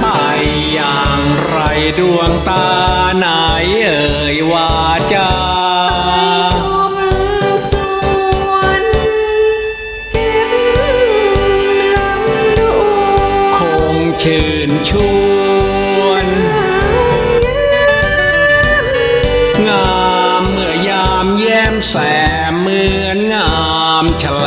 ไปอย่างไรดวงตาไหนเอ่ยวาจาชื่นชวนงามเมื่อยามแย้มแสมเหมือนงามแฉล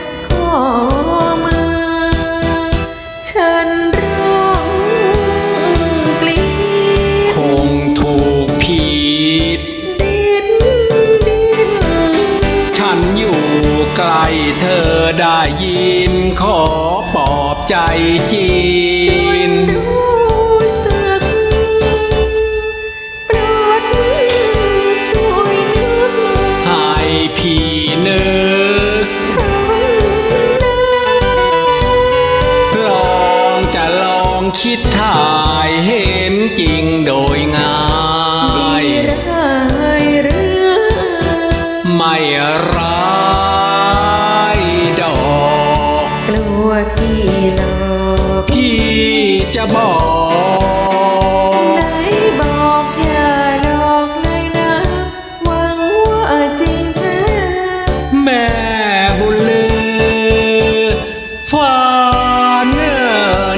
เธอได้ยินขอปลอบใจจีนพี่นึกลองจะลองคิดถ่ายเห็นจริงโดยงาย จะบอกไหนบอกอย่าหลอกเลยนะหวังว่าจริงแท้แม่บุญลือฟ้าเนื้อ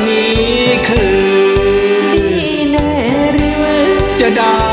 นี้คือนี่แน่หรือจะได้